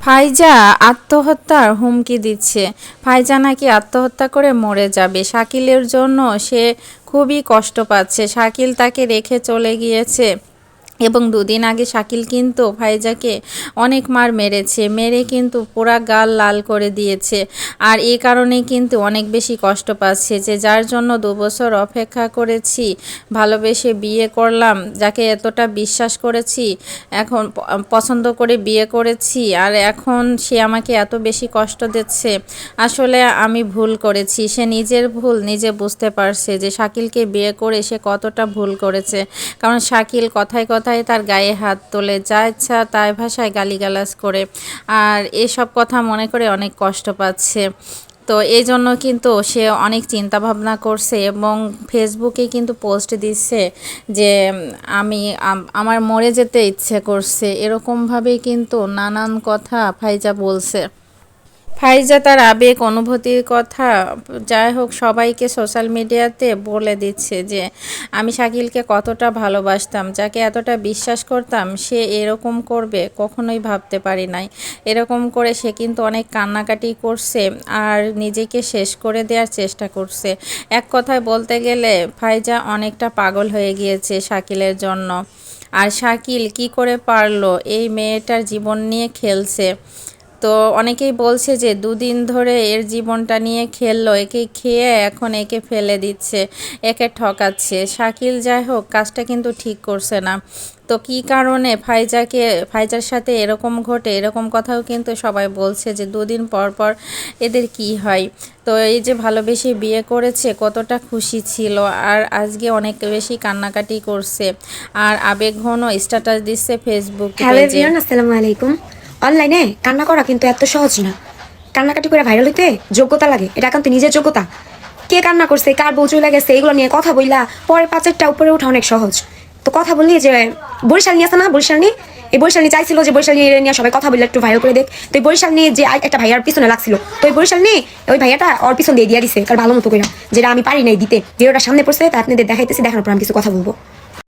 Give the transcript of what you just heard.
ফাইজা আত্মহত্যার হুমকি দিচ্ছে। ফাইজা নাকি আত্মহত্যা করে মরে যাবে। শাকিলের জন্য সে খুবই কষ্ট পাচ্ছে। শাকিল তাকে রেখে চলে গিয়েছে। এবং দুদিন আগে শাকিল কিন্তু ফাইজাকে অনেক মার মেরেছে, মেরে কিন্তু পুরা গাল লাল করে দিয়েছে। আর এই কারণে কিন্তু অনেক বেশি কষ্ট পাচ্ছে যে যার জন্য দু বছর অপেক্ষা করেছি, ভালোবেসে বিয়ে করলাম, যাকে এতটা বিশ্বাস করেছি, এখন পছন্দ করে বিয়ে করেছি, আর এখন সে আমাকে এত বেশি কষ্ট দিচ্ছে। আসলে আমি ভুল করেছি, সে নিজের ভুল নিজে বুঝতে পারছে যে শাকিলকে বিয়ে করে সে কতটা ভুল করেছে। কারণ শাকিল কথায় কথায় তার গায়ে হাত তোলে, যা ইচ্ছা তাই ভাষায় গালিগালাজ করে। আর এসব কথা মনে করে অনেক কষ্ট পাচ্ছে। তো এই জন্য কিন্তু সে অনেক চিন্তা ভাবনা করছে এবং ফেসবুকে কিন্তু পোস্ট দিচ্ছে যে আমি, আমার মরে যেতে ইচ্ছে করছে। এরকমভাবেই কিন্তু নানান কথা ফাইজা বলছে। ফাইজা তার আবেগ, অনুভূতির কথা, যাই হোক, সবাইকে সোশ্যাল মিডিয়াতে বলে দিচ্ছে যে, আমি শাকিলকে কতটা ভালোবাসতাম, যাকে এতটা বিশ্বাস করতাম, সে এরকম করবে, কখনোই ভাবতে পারি নাই। এরকম করে সে কিন্তু অনেক কান্নাকাটি করছে আর নিজেকে শেষ করে দেওয়ার চেষ্টা করছে। এক কথায় বলতে গেলে, ফাইজা অনেকটা পাগল হয়ে গিয়েছে শাকিলের জন্য। আর শাকিল কি করে পারল? এই মেয়েটার জীবন নিয়ে খেলছে। তো অনেকেই বলছে যে দুদিন ধরে এর জীবনটা নিয়ে খেললো একে খেয়ে এখন একে ফেলে দিচ্ছে একে ঠকাচ্ছে। শাকিল যাই হোক কাজটা কিন্তু ঠিক করছে না। তো কি কারণে ফাইজাকে ফাইজার সাথে এরকম ঘটে? এরকম কথাও কিন্তু সবাই বলছে যে দুদিন পর পর এদের কি হয়? তো এই যে ভালোবেসে বিয়ে করেছে কতটা খুশি ছিল। আর আজকে অনেক বেশি কান্নাকাটি করছে। আর আবেগ ঘন স্ট্যাটাস দিচ্ছে ফেসবুক আসসালামু আলাইকুম। অনলাইনে কান্না করা কিন্তু এত সহজ না। কান্নাকাটি করে ভাইরাল হইতে যোগ্যতা লাগে, এটা কিন্তু নিজের যোগ্যতা। কে কান্না করছে, কার বউ চলে গেছে, এগুলো নিয়ে কথা বললা পরে পাঁচেরটা উপরে ওঠা অনেক সহজ। তো কথা বললি যে, বরিশাল নিয়ে আসে না বরিশাল নিয়ে? এই বরিশাল নিয়ে চাইছিল যে বরিশাল নিয়ে নিয়ে সবাই কথা বললে একটু ভাইরাল করে দেখ। তো এই বরিশাল নিয়ে যে একটা ভাইয়ার পিছনে লাগছিল, তো এই বরিশাল নিয়ে ওই ভাইয়াটা ওর পিছন দিয়ে দিয়ে দিছে, কার ভালো মতো করে যেটা আমি পারি নাই দিতে। ভিডিওটা সামনে পড়ছে, তা আপনাদের দেখাইতেছি, দেখানোর পর আমি কিছু কথা বলব।